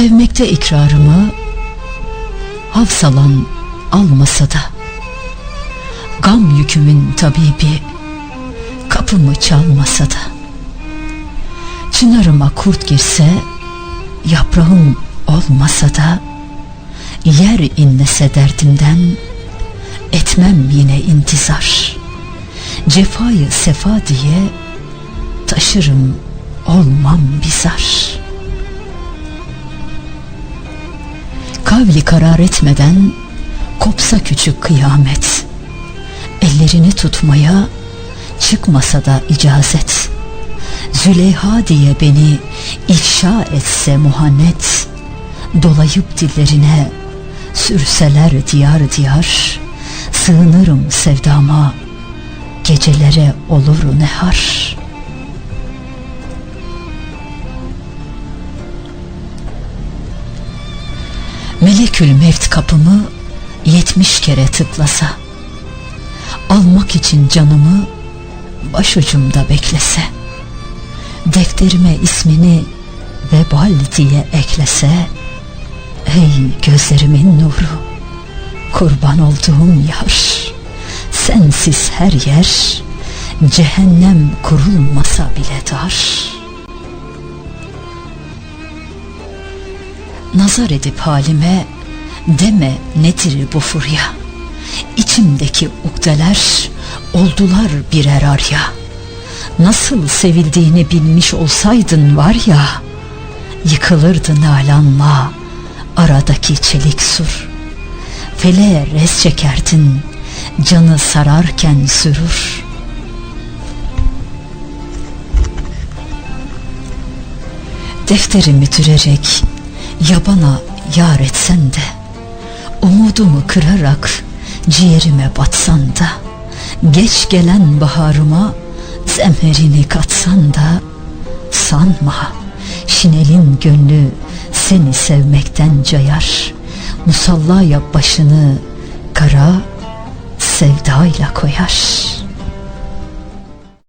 Sevmekte ikrarımı Havsalan almasa da Gam yükümün tabibi Kapımı çalmasa da Çınarıma kurt girse Yaprağım olmasa da Yer inlese derdimden Etmem yine intizar. Cefayı sefa diye Taşırım olmam bizar Kavli karar etmeden Kopsa küçük kıyamet. Ellerini tutmaya Çıkmasa da icazet. Züleyha diye beni ifşa etse muhannet Dolayıp dillerine Sürseler diyar diyar Sığınırım sevdama Gecelere olur nehar Melekül mevt kapımı Yetmiş kere tıklasa Almak için canımı Başucumda beklese Defterime ismini Vebal diye eklese Ey gözlerimin nuru Kurban olduğum yar Sensiz her yer Cehennem kurulmasa bile dar Nazar edip halime Deme nedir bu furya? İçimdeki ukdeler Oldular birer arya. Nasıl sevildiğini bilmiş olsaydın var ya Yıkılırdı nalanla Aradaki çelik sur. Feleğe res çekerdin Canı sararken sürür Defterimi türerek Yabana yar etsen de Umudumu kırarak Ciğerime batsan da Geç gelen baharıma Zemherini katsan da Sanma Şinelin gönlü Seni sevmekten cayar Musallaya başını Kara Sevdayla koyar